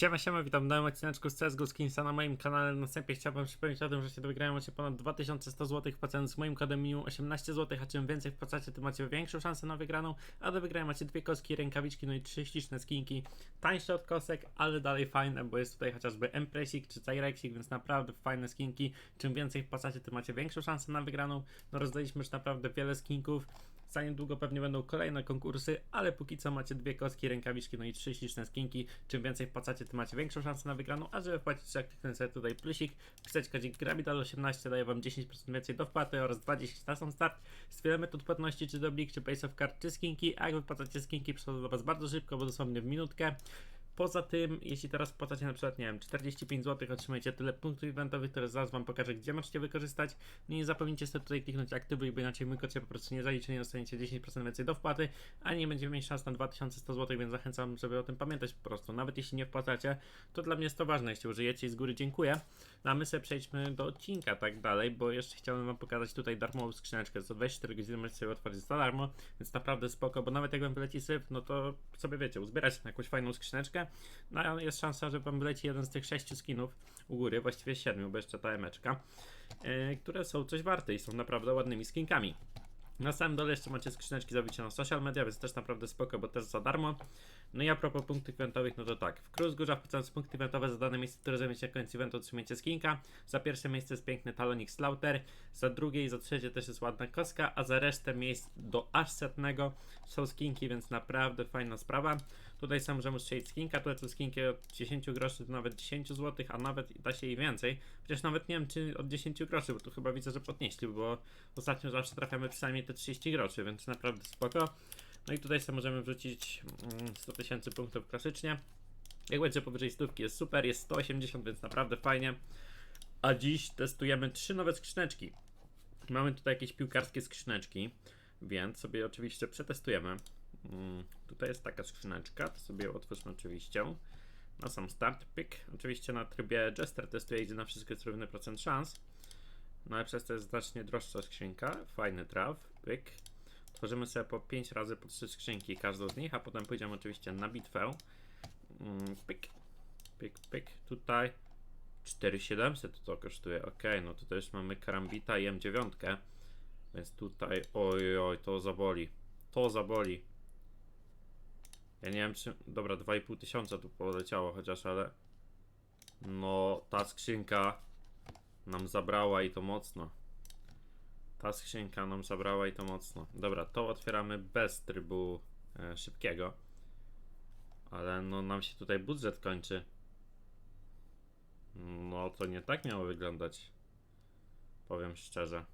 Siema, siema, witam w nowym odcineczku z CSGO Skinsa na moim kanale. Na wstępie chciałbym przypomnieć o tym, że się wygrają macie ponad 2100 zł wpłacając z moim kodem minimum 18 zł, a czym więcej wpłacacie, tym macie większą szansę na wygraną, a do wygrania macie dwie kostki, rękawiczki, no i trzy śliczne skinki, tańsze od kosek, ale dalej fajne, bo jest tutaj chociażby Empressik czy Cyrexik, więc naprawdę fajne skinki. Czym więcej wpłacacie, tym macie większą szansę na wygraną. No rozdaliśmy już naprawdę wiele skinków, za niedługo pewnie będą kolejne konkursy, ale póki co macie dwie kostki, rękawiczki, no i trzy śliczne skinki. Czym więcej wpłacacie, tym macie większą szansę na wygraną, a żeby wpłacić jak kliknę sobie tutaj plusik, wpisać kodzik GRABIDAL18 daje wam 10% więcej do wpłaty oraz 20 na sam start. Wiele metod płatności, czy do Blik, czy Pace of Card, czy skinki, a jak wypłacacie skinki, przychodzą do was bardzo szybko, bo dosłownie w minutkę. Poza tym, jeśli teraz wpłacacie na przykład, nie wiem, 45 zł, otrzymajecie tyle punktów eventowych, które zaraz wam pokażę, gdzie możecie wykorzystać. No nie zapomnijcie sobie tutaj kliknąć aktywuj, bo inaczej mój kod się po prostu nie zaliczy, nie dostaniecie 10% więcej do wpłaty, a nie będziemy mieć szans na 2100 zł, więc zachęcam, żeby o tym pamiętać po prostu. Nawet jeśli nie wpłacacie, to dla mnie jest to ważne, jeśli użyjecie i z góry dziękuję. No a my sobie przejdźmy do odcinka tak dalej, bo jeszcze chciałem wam pokazać tutaj darmową skrzyneczkę, co 24 godziny możecie sobie otworzyć za darmo, więc naprawdę spoko, bo nawet jak wam wyleci syf, no to sobie wiecie, uzbierać jakąś fajną skrzyneczkę, no jest szansa, że wam wyleci jeden z tych sześciu skinów u góry, właściwie siedmiu, bo jeszcze ta emeczka, yy, które są coś warte i są naprawdę ładnymi skinkami. Na samym dole jeszcze macie skrzyneczki zabicie na social media, więc też naprawdę spoko, bo też za darmo. No i a propos punktów eventowych, no to tak. W Cruz Górza punkty eventowe za dane miejsce, które zajmiecie na końcu eventu, otrzymujecie skinka. Za pierwsze miejsce jest piękny talonik Slaughter, za drugie i za trzecie też jest ładna koska, a za resztę miejsc do aż setnego są skinki, więc naprawdę fajna sprawa. Tutaj sam możemy strzelić skinka, tutaj są skinki od 10 groszy do nawet 10 zł, a nawet da się i więcej. Chociaż nawet nie wiem czy od 10 groszy, bo tu chyba widzę, że podnieśli, bo ostatnio zawsze trafiamy przynajmniej te 30 groszy, więc naprawdę spoko. No i tutaj sobie możemy wrzucić mm, 100 tysięcy punktów klasycznie. Jak będzie powyżej stówki jest super, jest 180, więc naprawdę fajnie. A dziś testujemy trzy nowe skrzyneczki. Mamy tutaj jakieś piłkarskie skrzyneczki, więc sobie oczywiście przetestujemy. Mm, tutaj jest taka skrzyneczka, to sobie otwórzmy oczywiście. Na sam start, pyk. Oczywiście na trybie Jester testuję, gdzie na wszystko jest równy procent szans. No ale przez to jest znacznie droższa skrzynka. Fajny traf, pyk. Tworzymy sobie po 5 razy po 3 skrzynki każdą z nich, a potem pójdziemy oczywiście na bitwę. Mm, Pyk, pyk, pyk. Tutaj 4700 to kosztuje. Ok, no to też mamy karambita i M9. Więc tutaj, oj, oj, to zaboli. To zaboli. Ja nie wiem czy. Dobra, 2,5 tysiąca tu poleciało chociaż, ale. No, ta skrzynka nam zabrała i to mocno. Ta skrzynka nam zabrała i to mocno. Dobra, to otwieramy bez trybu e, szybkiego. Ale no nam się tutaj budżet kończy. No to nie tak miało wyglądać. Powiem szczerze.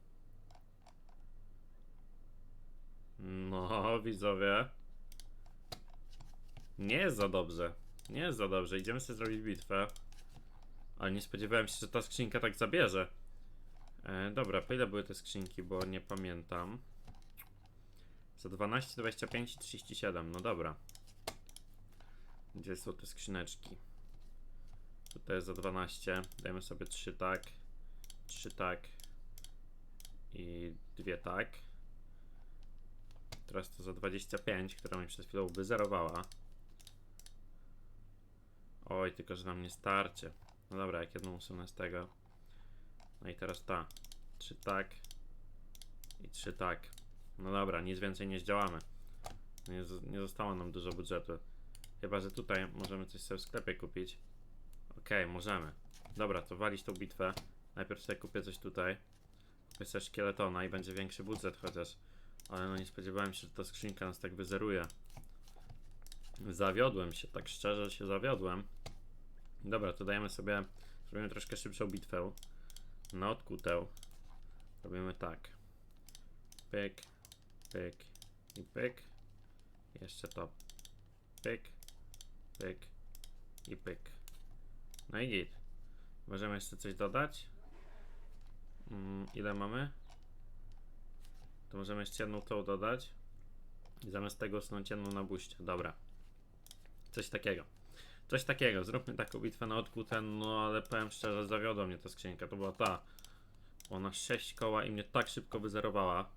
No, widzowie. Nie jest za dobrze. Nie jest za dobrze. Idziemy sobie zrobić bitwę. Ale nie spodziewałem się, że ta skrzynka tak zabierze. E, dobra, po ile były te skrzynki, bo nie pamiętam. Za 12, 25 i 37, no dobra. Gdzie są te skrzyneczki? Tutaj jest za 12. Dajmy sobie 3 tak, 3 tak i 2 tak. Teraz to za 25, która mi przed chwilą wyzerowała. Oj, tylko że nam nie starczy. No dobra, jak jedną usunę z tego. No i teraz ta. Trzy tak. I trzy tak. No dobra, nic więcej nie zdziałamy. Nie, nie zostało nam dużo budżetu. Chyba, że tutaj możemy coś sobie w sklepie kupić. Okej, możemy. Dobra, to walić tą bitwę. Najpierw sobie kupię coś tutaj. Kupię sobie szkieletona i będzie większy budżet chociaż. Ale no nie spodziewałem się, że ta skrzynka nas tak wyzeruje. Zawiodłem się, tak szczerze się zawiodłem. Dobra, to dajemy sobie, zrobimy troszkę szybszą bitwę. Na odkutę robimy tak. Pyk, pyk i pyk. Jeszcze to. Pyk, pyk i pyk. No i git. Możemy jeszcze coś dodać. Mm, ile mamy? To możemy jeszcze jedną tą dodać. I zamiast tego usunąć jedną na buście. Dobra. Coś takiego. Coś takiego, zróbmy taką bitwę na odkutę, no ale powiem szczerze, zawiodła mnie ta skrzynka, to była ta. Ona 6 koła i mnie tak szybko wyzerowała.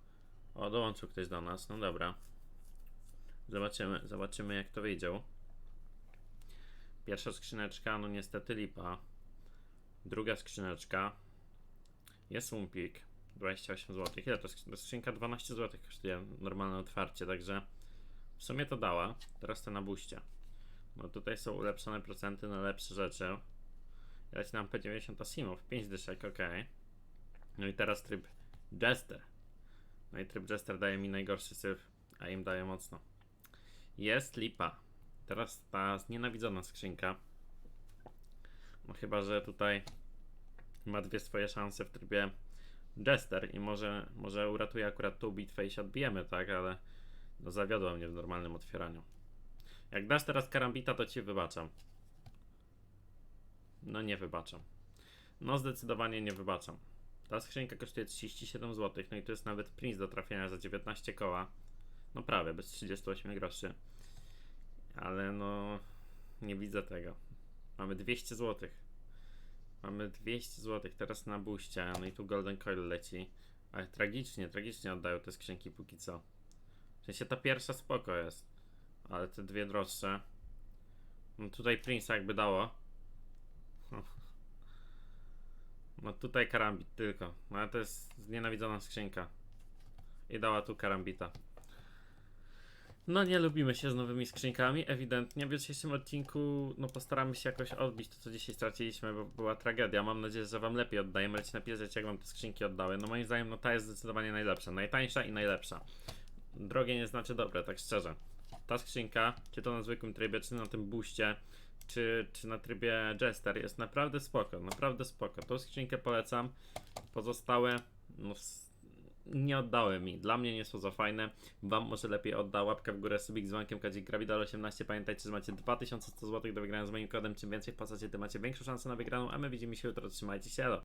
O, dołączył ktoś do nas, no dobra. Zobaczymy, zobaczymy jak to wyjdzie. Pierwsza skrzyneczka, no niestety lipa. Druga skrzyneczka. Jest Umpik. 28 zł. Ile to skrzynka 12 zł kosztuje normalne otwarcie, także w sumie to dała. Teraz to na buście. No tutaj są ulepszone procenty na lepsze rzeczy. Leci nam P90 Asimov, 5 dyszek, ok. No i teraz tryb Jester. No i tryb Jester daje mi najgorszy syf, a im daje mocno. Jest lipa. Teraz ta znienawidzona skrzynka. No chyba, że tutaj ma dwie swoje szanse w trybie Jester i może, może uratuje akurat tą bitwę i się odbijemy, tak? Ale no zawiodła mnie w normalnym otwieraniu. Jak dasz teraz karambita, to ci wybaczam. No nie wybaczam. No zdecydowanie nie wybaczam. Ta skrzynka kosztuje 37 zł, no i to jest nawet Prince do trafienia za 19 koła. No prawie, bez 38 groszy. Ale no nie widzę tego. Mamy 200 zł. Mamy 200 zł teraz na buście, no i tu Golden Coil leci. Ale tragicznie, tragicznie oddają te skrzynki póki co. W sensie ta pierwsza spoko jest, ale te dwie droższe. No tutaj Prince'a jakby dało. No tutaj karambit tylko. No to jest znienawidzona skrzynka. I dała tu karambita. No nie lubimy się z nowymi skrzynkami, ewidentnie. W dzisiejszym odcinku no postaramy się jakoś odbić to, co dzisiaj straciliśmy, bo była tragedia. Mam nadzieję, że wam lepiej oddaję. Możecie napisać, jak wam te skrzynki oddały. No moim zdaniem, no ta jest zdecydowanie najlepsza. Najtańsza i najlepsza. Drogie nie znaczy dobre, tak szczerze. Ta skrzynka, czy to na zwykłym trybie, czy na tym buście, czy, czy na trybie Jester, jest naprawdę spoko, naprawdę spoko. Tą skrzynkę polecam. Pozostałe, no nie oddały mi. Dla mnie nie są za fajne. Wam może lepiej odda. Łapka w górę, subik z dzwonkiem, kadzik Gravidal 18. Pamiętajcie, że macie 2100 zł do wygrania z moim kodem. Czym więcej wpłacacie, tym macie większą szansę na wygraną, a my widzimy się jutro. Trzymajcie się, elo.